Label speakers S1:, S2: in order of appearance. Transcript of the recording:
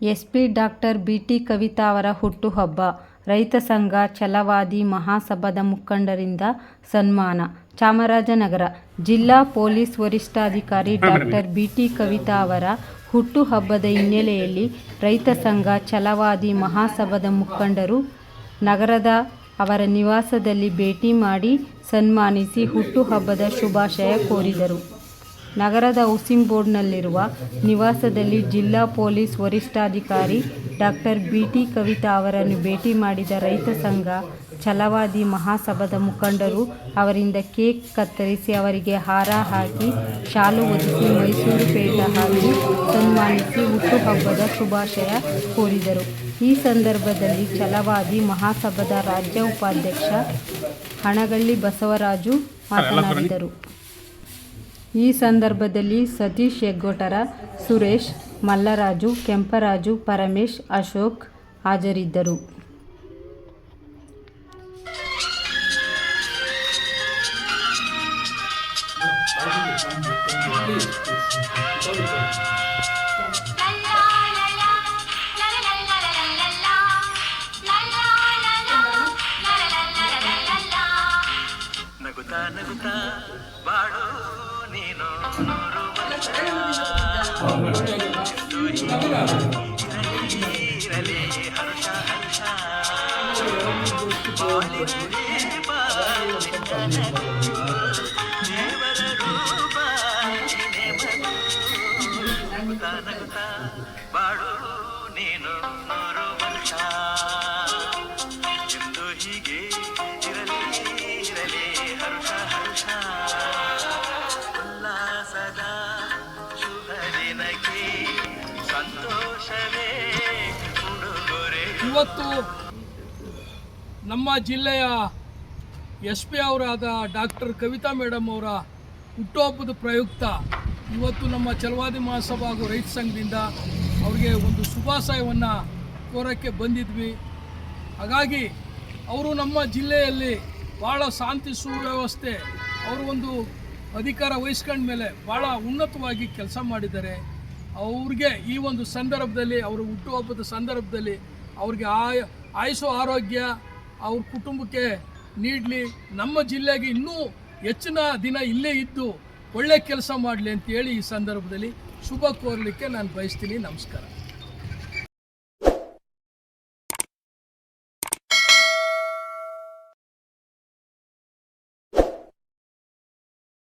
S1: SP doctor BT Kavita ಅವರ ಹುಟ್ಟುಹಬ್ಬ. ರೈತ ಸಂಘ ಛಲವಾದಿ ಮಹಾಸಭಾದ ಮುಖಂಡರಿಂದ ಸನ್ಮಾನ. ಚಾಮರಾಜನಗರ ಜಿಲ್ಲಾ ಪೊಲೀಸ್ ವರಿಷ್ಠಾಧಿಕಾರಿ ಡಾಕ್ಟರ್ ಬಿಟಿ ಕವಿತಾ ಅವರ ಹುಟ್ಟುಹಬ್ಬದ ಹಿನ್ನೆಲೆಯಲ್ಲಿ ರೈತ ಸಂಘ ಛಲವಾದಿ ಮಹಾಸಭಾದ ಮುಖಂಡರು ನಗರದ ಅವರ ನಿವಾಸದಲ್ಲಿ ಭೇಟಿ ಮಾಡಿ ಸನ್ಮಾನಿಸಿ ಹುಟ್ಟುಹಬ್ಬದ ಶುಭಾಶಯ ಕೋರಿದರು. ನಗರದ ಹೌಸಿಂಗ್ ಬೋರ್ಡ್ನಲ್ಲಿರುವ ನಿವಾಸದಲ್ಲಿ ಜಿಲ್ಲಾ ಪೊಲೀಸ್ ವರಿಷ್ಠಾಧಿಕಾರಿ ಡಾಕ್ಟರ್ ಬಿ ಟಿ ಕವಿತಾ ಅವರನ್ನು ಭೇಟಿ ಮಾಡಿದ ರೈತ ಸಂಘ ಛಲವಾದಿ ಮಹಾಸಭಾದ ಮುಖಂಡರು ಅವರಿಂದ ಕೇಕ್ ಕತ್ತರಿಸಿ ಅವರಿಗೆ ಹಾರ ಹಾಕಿ ಶಾಲು ಒದಿಸಿ ಮೈಸೂರು ಪೇಟ ಹಾಕಿ ಸನ್ಮಾನಿಸಿ ಹುಟ್ಟುಹಬ್ಬದ ಶುಭಾಶಯ ಕೋರಿದರು. ಈ ಸಂದರ್ಭದಲ್ಲಿ ಛಲವಾದಿ ಮಹಾಸಭಾದ ರಾಜ್ಯ ಉಪಾಧ್ಯಕ್ಷ ಹಣಗಳ್ಳಿ ಬಸವರಾಜು ಮಾತನಾಡಿದರು. ಈ ಸಂದರ್ಭದಲ್ಲಿ ಸತೀಶ್ ಹೆಗ್ಗೋಟರ ಸುರೇಶ್ ಮಲ್ಲರಾಜು ಕೆಂಪರಾಜು ಪರಮೇಶ್ ಅಶೋಕ್ ಹಾಜರಿದ್ದರು.
S2: ನಗುತ್ತಾ ಬಾಳು ನೀನು ನೂರು ಇರಲಿ ಹರ್ಷ ಹರ್ಷ ದೇವರ ರೂಪ. ನಗುತ್ತಾ ನಗುತ್ತಾ ಬಾಳು ನೀನು
S3: ಇವತ್ತು ನಮ್ಮ ಜಿಲ್ಲೆಯ ಎಸ್ ಪಿ ಅವರಾದ ಡಾಕ್ಟರ್ ಕವಿತಾ ಮೇಡಮ್ ಅವರ ಹುಟ್ಟುಹಬ್ಬದ ಪ್ರಯುಕ್ತ ಇವತ್ತು ನಮ್ಮ ಚಲವಾದಿ ಮಹಾಸಭಾ ಹಾಗೂ ರೈತ ಸಂಘದಿಂದ ಅವರಿಗೆ ಒಂದು ಶುಭಾಶಯವನ್ನು ಕೋರೋಕ್ಕೆ ಬಂದಿದ್ವಿ. ಹಾಗಾಗಿ ಅವರು ನಮ್ಮ ಜಿಲ್ಲೆಯಲ್ಲಿ ಭಾಳ ಶಾಂತಿ ಸುವ್ಯವಸ್ಥೆ, ಅವರು ಒಂದು ಅಧಿಕಾರ ವಹಿಸ್ಕೊಂಡ ಮೇಲೆ ಭಾಳ ಉನ್ನತವಾಗಿ ಕೆಲಸ ಮಾಡಿದ್ದಾರೆ. ಅವ್ರಿಗೆ ಈ ಒಂದು ಸಂದರ್ಭದಲ್ಲಿ, ಅವರು ಹುಟ್ಟುಹಬ್ಬದ ಸಂದರ್ಭದಲ್ಲಿ ಅವ್ರಿಗೆ ಆಯ ಆಯುಷು ಆರೋಗ್ಯ ಅವ್ರ ಕುಟುಂಬಕ್ಕೆ ನೀಡಲಿ. ನಮ್ಮ ಜಿಲ್ಲೆಗೆ ಇನ್ನೂ ಹೆಚ್ಚಿನ ದಿನ ಇಲ್ಲೇ ಇದ್ದು ಒಳ್ಳೆ ಕೆಲಸ ಮಾಡಲಿ ಅಂತೇಳಿ ಈ ಸಂದರ್ಭದಲ್ಲಿ ಶುಭ ಕೋರಲಿಕ್ಕೆ ನಾನು ಬಯಸ್ತೀನಿ. ನಮಸ್ಕಾರ.